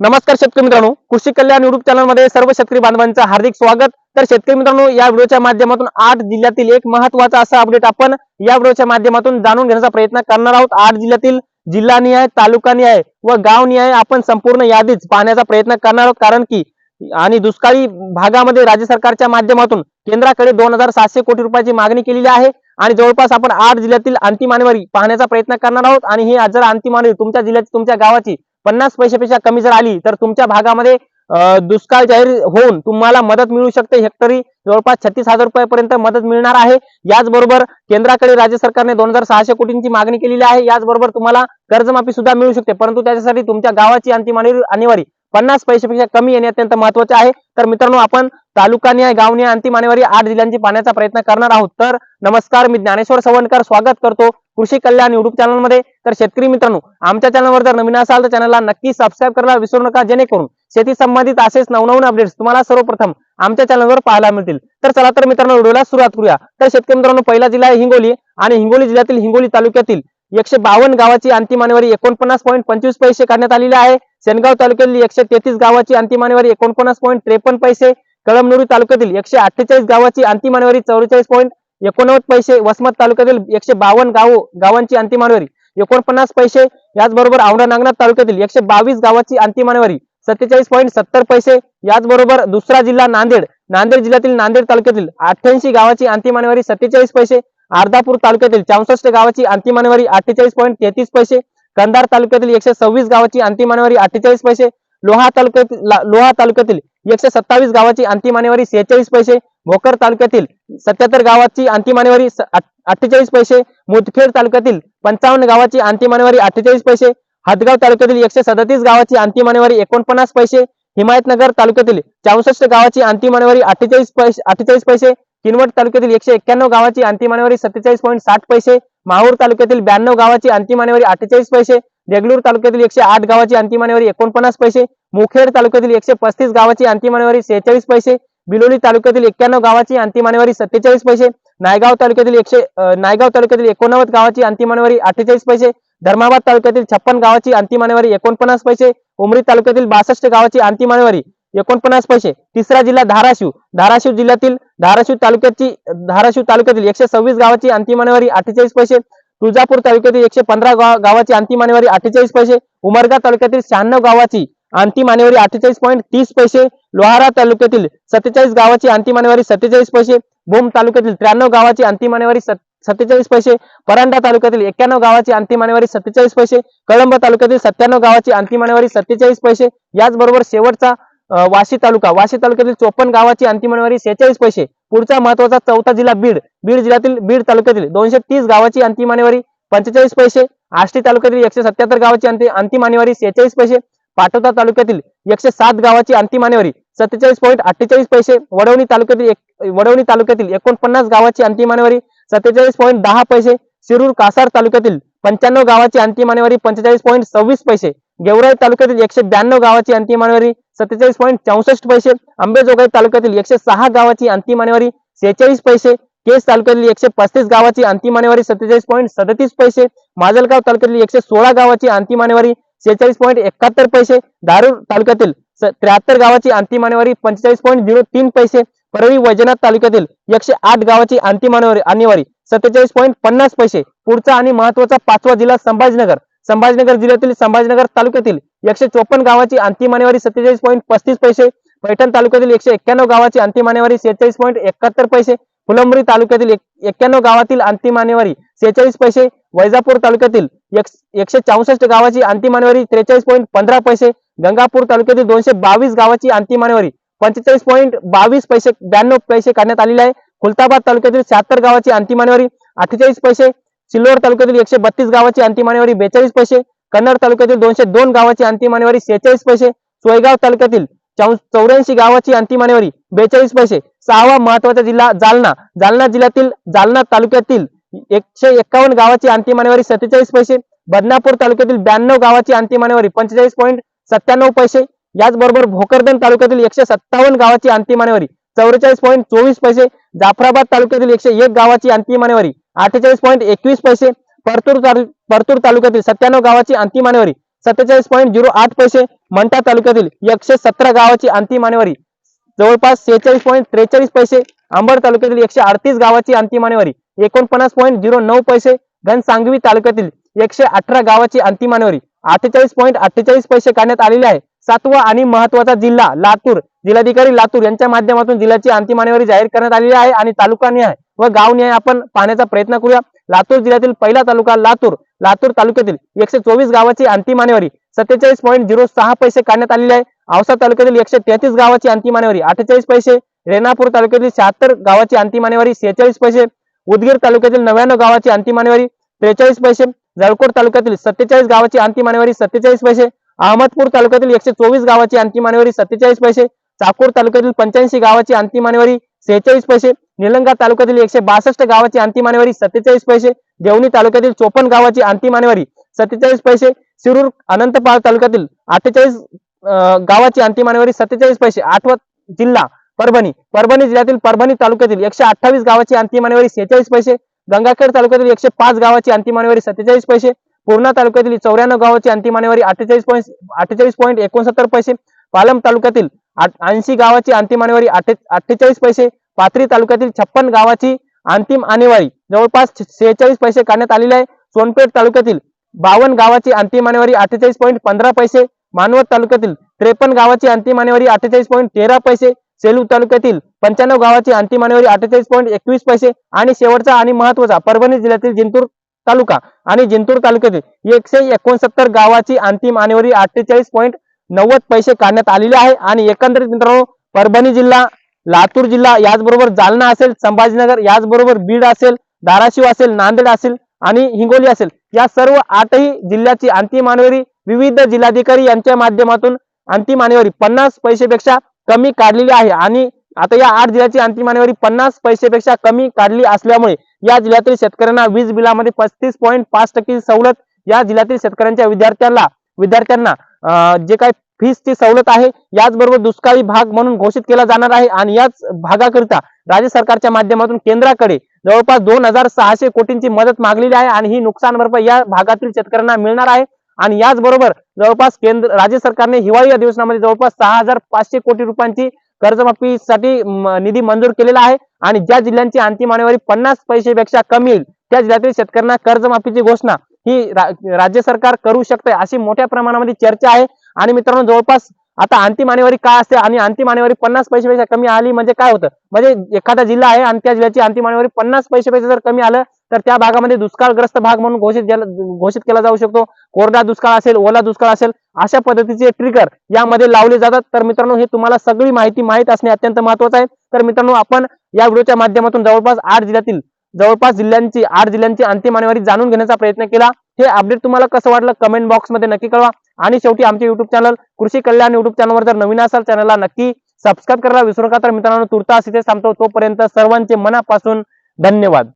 नमस्कार शेतकरी मित्रांनो कृषी कल्याण युट्यूब चॅनलमध्ये सर्व शेतकरी बांधवांचं हार्दिक स्वागत. तर शेतकरी मित्रांनो या व्हिडिओच्या माध्यमातून आठ जिल्ह्यातील एक महत्त्वाचा असा अपडेट आपण या व्हिडिओच्या माध्यमातून जाणून घेण्याचा प्रयत्न करणार आहोत. आठ जिल्ह्यातील जिल्हानिहाय तालुकानिहाय व गावनिहाय आपण संपूर्ण यादीच पाहण्याचा प्रयत्न करणार आहोत. कारण की आणि दुष्काळी भागामध्ये राज्य सरकारच्या माध्यमातून केंद्राकडे दोन हजार सातशे कोटी रुपयाची मागणी केलेली आहे. आणि जवळपास आपण आठ जिल्ह्यातील अंतिम आणेवारी पाहण्याचा प्रयत्न करणार आहोत. आणि ही जर अंतिम आणेवारी तुमच्या जिल्ह्याची तुमच्या गावाची पन्नास पैशापेक्षा कमी जर आली तर तुमच्या भागामध्ये दुष्काळ जाहीर होऊन तुम्हाला मदत मिळू शकते. हेक्टरी जवळपास छत्तीस हजार रुपयापर्यंत मदत मिळणार आहे. याचबरोबर केंद्राकडे राज्य सरकारने दोन हजार सहाशे कोटींची मागणी केलेली आहे. याचबरोबर तुम्हाला कर्जमाफी सुद्धा मिळू शकते. परंतु त्याच्यासाठी तुमच्या गावाची अंतिम आणि- पन्नास पैशापेक्षा कमी येणे अत्यंत महत्त्वाचे आहे. तर मित्रांनो आपण तालुकानिहाय गावनिहाय अंतिम आणेवारी आठ जिल्ह्यांची पाण्याचा प्रयत्न करणार आहोत. तर नमस्कार मी ज्ञानेश्वर सवणकर स्वागत करतो कृषी कल्याण युट्यूब चॅनलमध्ये तर शेतकरी मित्रांनो आमच्या चॅनलवर जर नवीन असाल तर चॅनलला नक्की सबस्क्राईब करायला विसरू नका जेणेकरून शेती संबंधित असेच नवनवीन अपडेट्स तुम्हाला सर्वप्रथम आमच्या चॅनलवर पाहायला मिळतील. तर चला तर मित्रांनो व्हिडिओला सुरुवात करूया. तर शेतकरी मित्रांनो पहिला जिल्हा आहे हिंगोली आणि हिंगोली जिल्ह्यातील हिंगोली तालुक्यातील एकशे बावन्न गावाची अंतिम आणेवारी एकोणपन्नास पॉईंट पंचवीस पैसे करण्यात आलेले आहे. सेनगाव तालुक्यातील एकशे तेहतीस गावाची अंतिम आणेवारी एकोणपन्नास पॉईंट त्रेपन्न पैसे. कळमनुरी तालुक्यातील एकशे अठ्ठेचाळीस गावाची अंतिम आणेवारी चौवेचाळीस पॉईंट एकोणनव्वद पैसे. वसमत तालुक्यातील एकशे बावन्न गाव गावांची अंतिम आणेवारी एकोणपन्नास पैसे. याचबरोबर औंढा नागनाथ तालुक्यातील एकशे बावीस गावाची अंतिम आणेवारी सत्तेचाळीस पॉईंट सत्तर पैसे. याचबरोबर दुसरा जिल्हा नांदेड नांदेड जिल्ह्यातील नांदेड तालुक्यातील अठ्ठ्याऐंशी गावाची अंतिम आणेवारी सत्तेचाळीस पैसे. अर्धापूर तालुक्यातील चौसष्ट गावाची अंतिम आणेवारी अठ्ठेचाळीस पॉईंट तेहतीस पैसे कंधार तालुक्यातील एकशे सव्वीस गावाची अंतिम आणेवारी अठ्ठेचाळीस पैसे लोहा तालुक्यातील लोहा तालुक्यातील एकशे सत्तावीस गावाची अंतिम आणेवारी सेहेचाळीस पैसे भोकर तालुक्यातील सत्याहत्तर गावाची अंतिम आणेवारी अठ्ठेचाळीस पैसे मुदखेड तालुक्यातील पंचावन्न गावाची अंतिम आणेवारी अठ्ठेचाळीस पैसे हदगाव तालुक्यातील एकशे सदतीस गावाची अंतिम आणेवारी एकोणपन्नास पैसे हिमायतनगर तालुक्यातील चौसष्ट गावाची अंतिम आणेवारी अठ्ठेचाळीस पैसे अठ्ठेचाळीस पैसे किनवट तालुक्यातील एकशे एक्क्याण्णव गावाची अंतिम आणेवारी सत्तेचाळीस पॉईंट साठ पैसे माहूर तालुक्यातील ब्याण्णव गावाची अंतिम आणेवारी अठ्ठेचाळीस पैसे देगलूर तालुक्यातील एकशे आठ गावाची अंतिम आणेवारी एकोणपन्नास पैसे मुखेड तालुक्यातील एकशे पस्तीस गावाची अंतिम आणेवारी सेहेचाळीस पैसे बिलोली तालुक्यातील एक्क्याण्णव गावाची अंतिम आणेवारी सत्तेचाळीस पैसे नायगाव तालुक्यातील एकशे नायगाव तालुक्यातील एकोणनव्वद गावाची अंतिम आणेवारी अठ्ठेचाळीस पैसे धर्माबाद तालुक्यातील छप्पन गावाची अंतिम आणेवारी एकोणपन्नास पैसे उमरी तालुक्यातील बासष्ट गावाची अंतिम आणेवारी एकोणपन्नास पैसे. तिसरा जिल्हा धाराशिव. धाराशिव जिल्ह्यातील धाराशिव तालुक्याची धाराशिव तालुक्यातील एकशे सव्वीस गावाची अंतिम आणेवारी अठ्ठेचाळीस पैसे. तुळजापूर तालुक्यातील एकशे पंधरा गाव- गावाची अंतिम आणेवारी अठ्ठेचाळीस पैसे. उमरगा तालुक्यातील शहाण्णव गावाची अंतिम आणेवारी अठ्ठेचाळीस पॉईंट तीस पैसे. लोहारा तालुक्यातील सत्तेचाळीस गावाची अंतिम आणेवारी सत्तेचाळीस पैसे. भूम तालुक्यातील त्र्याण्णव गावाची अंतिम आणेवारी सत्तेचाळीस पैसे. परांडा तालुक्यातील एक्क्याण्णव गावाची अंतिम आणेवारी सत्तेचाळीस पैसे. कळंब तालुक्यातील सत्त्याण्णव गावाची अंतिम आणेवारी सत्तेचाळीस पैसे. याचबरोबर शेवटचा वाशी तालुका. वाशी तालुक्यातील चोपन्न गावाची अंतिम आणेवारी सेहेचाळीस पैसे. पुढचा महत्त्वाचा चौथा जिल्हा बीड. बीड जिल्ह्यातील बीड तालुक्यातील दोनशे तीस गावाची अंतिम आणेवारी पंचेचाळीस पैसे. आष्टी तालुक्यातील एकशे सत्याहत्तर गावाची अंति- अंतिम आणेवारी सेहेचाळीस पैसे. पाटोदा तालुक्यातील एकशे सात गावाची अंतिम आणेवारी सत्तेचाळीस पॉईंट अठ्ठेचाळीस पैसे. वडवणी तालुक्यातील एक वडवणी तालुक्यातील एकोणपन्नास गावाची अंतिम आणेवारी सत्तेचाळीस पॉईंट दहा पैसे. शिरूर कासार तालुक्यातील पंच्याण्णव गावाची अंतिम आणेवारी पंचेचाळीस पॉईंट सव्वीस पैसे. गेवराई तालुक्यातील एकशे ब्याण्णव गावाची अंतिम आणेवारी सत्तेचाळीस पॉईंट चौसष्ट पैसे अंबेजोगाई तालुक्यातील एकशे सहा गावाची अंतिम आणेवारी सेहेचाळीस पैसे केस तालुक्यातील एकशे पस्तीस गावाची अंतिम आणेवारी सत्तेचाळीस पॉईंट सदतीस पैसे माजलगाव तालुक्यातील एकशे सोळा गावाची अंतिम आणेवारी सेहेचाळीस पॉईंट एकाहत्तर पैसे धारूर तालुक्यातील त्र्याहत्तर गावाची अंतिम आणेवारी पंचेचाळीस पॉईंट झिरो तीन पैसे परळी वैजनाथ तालुक्यातील एकशे आठ गावाची अंतिम आणेवारी आणेवारी सत्तेचाळीस पॉईंट पन्नास पैसे पुढचा आणि महत्त्वाचा पाचवा जिल्हा संभाजीनगर संभाजीनगर जिल्ह्यातील संभाजीनगर तालुक्यातील एकशे चोपन्न गावाची अंतिम आणेवारी सत्तेचाळीस पॉईंट पस्तीस पैसे पैठण तालुक्यातील एकशे एक्क्याण्णव गावाची अंतिम आणेवारी सेहेचाळीस पॉईंट एकाहत्तर पैसे फुलंबरी तालुक्यातील एक्क्याण्णव गावातील अंतिम आणेवारी सेहेचाळीस पैसे वैजापूर तालुक्यातील एक- एकशे चौसष्ट गावाची अंतिम आणेवारी त्रेचाळीस पॉईंट पंधरा पैसे गंगापूर तालुक्यातील दोनशे बावीस गावाची अंतिम आणेवारी पंचेचाळीस पॉईंट बावीस पैसे ब्याण्णव पैसे काढण्यात आलेले आहे. खुलताबाद तालुक्यातील शहात्तर गावाची अंतिम आणेवारी अठ्ठेचाळीस पैसे सिल्लोड तालुक्यातील एकशे बत्तीस गावाची अंतिम आणेवारी बेचाळीस पैसे कन्नड तालुक्यातील दोनशे दोन गावाची अंतिम आणेवारी सेहेचाळीस पैसे सोयगाव तालुक्यातील चौऱ्याऐंशी गावाची अंतिम आणेवारी बेचाळीस पैसे. सहावा महत्त्वाचा जिल्हा जालना. जालना जिल्ह्यातील जालना तालुक्यातील एकशे एक्कावन्न गावाची अंतिम आणेवारी सत्तेचाळीस पैसे बदनापूर तालुक्यातील ब्याण्णव गावाची अंतिम आणेवारी पंचेचाळीस पॉईंट सत्त्याण्णव पैसे. याचबरोबर भोकरदन तालुक्यातील एकशे सत्तावन्न गावाची अंतिम आणेवारी चौवेचाळीस पॉईंट चोवीस पैसे जाफराबाद तालुक्यातील एकशे एक गावाची अंतिम आणेवारी अठ्ठेचाळीस पॉईंट एकवीस पैसे परतूर परतूर तालुक्यातील सत्त्याण्णव गावाची अंतिम आणेवारी सत्तेचाळीस पॉईंट झिरो आठ पैसे मंठा तालुक्यातील एकशे सतरा गावाची अंतिम मानेवारी. जवळपास सेहेचाळीस पॉईंट त्रेचाळीस पैसे अंबड तालुक्यातील एकशे अडतीस गावाची अंतिम मानेवारी. एकोणपन्नास पॉईंट झिरो नऊ पैसे घनसांगवी तालुक्यातील एकशे अठरा गावाची अंतिम मानेवारी. अठ्ठेचाळीस पॉईंट अठ्ठेचाळीस पैसे काढण्यात आलेले आहे. सातवा आणि महत्त्वाचा जिल्हा लातूर. जिल्हाधिकारी लातूर यांच्या माध्यमातून जिल्ह्याची अंतिम मानेवारी जाहीर करण्यात आलेली आहे आणि तालुका निहाय व गाव न्याय आपण पाहण्याचा प्रयत्न करूया. लातूर जिल्ह्यातील पहिला तालुका लातूर. लातूर तालुक्यातील एकशे चोवीस गावाची अंतिम मानेवारी सत्तेचाळीस पॉईंट झिरो सहा पैसे काढण्यात आलेले आहे. औसा तालुक्यातील एकशे तेहतीस गावाची अंतिम मानेवारी अठ्ठेचाळीस पैसे. रेणापूर तालुक्यातील शहात्तर गावाची अंतिम मानेवारी सेहेचाळीस पैसे. उदगीर तालुक्यातील नव्याण्णव गावाची अंतिम मानेवारी त्रेचाळीस पैसे. जळकोट तालुक्यातील सत्तेचाळीस गावाची अंतिम मानेवारी सत्तेचाळीस पैसे अहमदपूर तालुक्यातील एकशे चोवीस गावाची अंतिम आणेवारी सत्तेचाळीस पैसे चाकूर तालुक्यातील पंच्याऐंशी गावाची अंतिम मानेवारी सेहेचाळीस पैसे निलंगा तालुक्यातील एकशे बासष्ट गावाची अंतिम मानेवारी सत्तेचाळीस पैसे देवणी तालुक्यातील चोपन्न गावाची अंतिम मानेवारी सत्तेचाळीस पैसे शिरूर अनंतपाळ तालुक्यातील अठ्ठेचाळीस अं, गावाची अंतिम आणेवारी सत्तेचाळीस पैसे आठवा जिल्हा परभणी परभणी जिल्ह्यातील परभणी तालुक्यातील एकशे अठ्ठावीस गावाची अंतिम मानेवारी सेहेचाळीस पैसे गंगाखेड तालुक्यातील एकशे पाच गावाची अंतिम मानेवारी सत्तेचाळीस पैसे पूर्णा तालुक्यातील चौऱ्याण्णव गावाची अंतिम मानेवारी अठ्ठेचाळीस पॉईंट अठ्ठेचाळीस पॉईंट एकोणसत्तर पैसे पालम तालुक्यातील ऐंशी गावाची अंतिम आणेवारी अठ्ठेचाळीस पैसे पाथरी तालुक्यातील छप्पन गावाची अंतिम आणेवारी जवळपास सेहेचाळीस पैसे काढण्यात आलेले आहे. सोनपेठ तालुक्यातील बावन्न गावाची अंतिम आणेवारी अठ्ठेचाळीस पॉईंट पंधरा पैसे मानवत तालुक्यातील त्रेपन्न गावाची अंतिम मानेवारी अठ्ठेचाळीस पॉईंट तेरा पैसे सेलू तालुक्यातील पंच्याण्णव गावाची अंतिम मानेवारी अठ्ठेचाळीस पॉईंट एकवीस पैसे आणि शेवटचा आणि महत्त्वाचा परभणी जिल्ह्यातील जिंतूर तालुका आणि जिंतूर तालुक्यातील एकशे एकोणसत्तर गावाची अंतिम आणेवारी अठ्ठेचाळीस पॉईंट नव्वद पैसे काढण्यात आलेले आहे. आणि एकंदरीत मित्रांनो परभणी जिल्हा लातूर जिल्हा याचबरोबर जालना असेल संभाजीनगर याचबरोबर बीड असेल धाराशिव असेल नांदेड असेल आणि हिंगोली असेल या सर्व आठही जिल्ह्याची अंतिम आणेवारी विविध जिल्हाधिकारी यांच्या माध्यमातून अंतिम आणेवारी पन्नास पैसेपेक्षा कमी काढलेली आहे. आणि आता या आठ जिल्ह्याची अंतिम मानेवारी पन्नास पैसेपेक्षा कमी काढली असल्यामुळे या जिल्ह्यातील शेतकऱ्यांना वीज बिलामध्ये पस्तीस पॉईंट पाच टक्के सवलत या जिल्ह्यातील शेतकऱ्यांच्या विद्यार्थ्यांना विद्यार्थ्यांना जे काही फीसची सवलत आहे याचबरोबर दुष्काळी भाग म्हणून घोषित केला जाणार आहे. आणि याच भागाकरिता राज्य सरकारच्या माध्यमातून केंद्राकडे जवळपास दोन हजार सहाशे कोटींची मदत मागलेली आहे. आणि ही नुकसान भरपाई या भागातील शेतकऱ्यांना मिळणार आहे. आणि याचबरोबर जवळपास केंद्र राज्य सरकारने हिवाळी अधिवेशनामध्ये जवळपास सहा हजार पाचशे कोटी रुपयांची कर्जमाफीसाठी निधी मंजूर केलेला आहे. आणि ज्या जिल्ह्यांची अंतिम आणेवारी पन्नास पैसेपेक्षा कमी येईल त्या जिल्ह्यातील शेतकऱ्यांना कर्जमाफीची घोषणा ही रा- राज्य सरकार करू शकते अशी मोठ्या प्रमाणामध्ये चर्चा आहे. आणि मित्रांनो जवळपास आता अंतिम आणेवारी काय असते? आणि अंतिम आणेवारी पन्नास पैसेपेक्षा कमी आली म्हणजे काय होतं? म्हणजे एखादा जिल्हा आहे आणि त्या जिल्ह्याची अंतिम आणेवारी पन्नास पैसेपेक्षा जर कमी आलं तर त्या भागामध्ये दुष्काळग्रस्त भाग म्हणून घोषित घोषित केला जाऊ शकतो. कोरडा दुष्काळ असेल ओला दुष्काळ असेल अशा पद्धतीचे ट्रिगर यामध्ये लावले जातात. तर मित्रांनो हे तुम्हाला सगळी माहिती माहीत असणे अत्यंत महत्वाचं आहे. तर मित्रांनो आपण या व्हिडिओच्या माध्यमातून जवळपास आठ जिल्ह्यातील जवळपास जिल्ह्यांची आठ जिल्ह्यांची अंतिम आणेवारी जाणून घेण्याचा प्रयत्न केला. हे अपडेट तुम्हाला कसं वाटलं? कमेंट बॉक्समध्ये नक्की कळवा. आणि शेवटी आमचे युट्यूब चॅनल कृषी कल्याण युट्यूब चॅनलवर जर नवीन असाल चॅनलला नक्की सबस्क्राईब करायला विसरू नका. तर मित्रांनो तुर्तास इथे थांबतो. तोपर्यंत सर्वांचे मनापासून धन्यवाद.